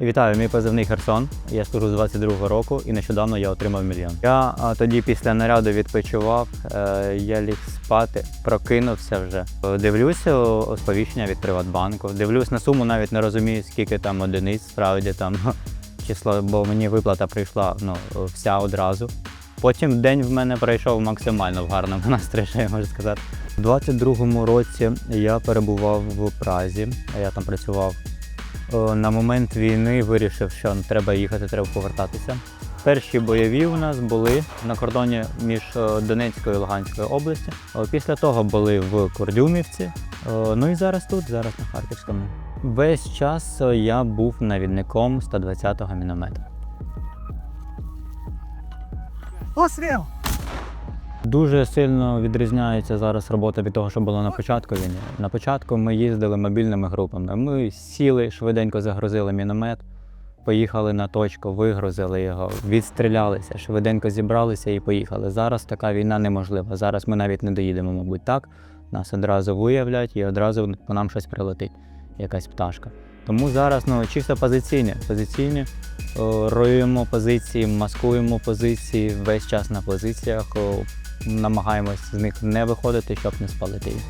Вітаю, мій позивний Херсон. Я служу з 22-го року і нещодавно я отримав мільйон. Я тоді після наряду відпочивав, е, я ліг спати, прокинувся вже. Дивлюся сповіщення від Приватбанку. Дивлюсь на суму, навіть не розумію, скільки там одиниць, справді там число, бо мені виплата прийшла ну, вся одразу. Потім день в мене пройшов максимально в гарному настрої, я можу сказати. У 22-му році я перебував в Празі, я там працював. Е, На момент війни вирішив, що треба їхати, треба повертатися. Перші бойові у нас були на кордоні між е, Донецькою і Луганською областю. Е, Після того були в Курдюмівці. Е, Ну і зараз тут, зараз на Харківському. Весь час я був навідником 120-го міномета. Постріл! Дуже сильно відрізняється зараз робота від того, що було на початку війни. На початку ми їздили мобільними групами. Ми сіли, швиденько загрузили міномет, поїхали на точку, вигрузили його, відстрілялися, швиденько зібралися і поїхали. Зараз така війна неможлива. Зараз ми навіть не доїдемо, мабуть, так. Нас одразу виявлять і одразу по нам щось прилетить, якась пташка. Тому зараз ну, чисто позиційні. позиційні. Роюємо позиції, маскуємо позиції, весь час на позиціях. Намагаємось з них не виходити, щоб не спалити їх.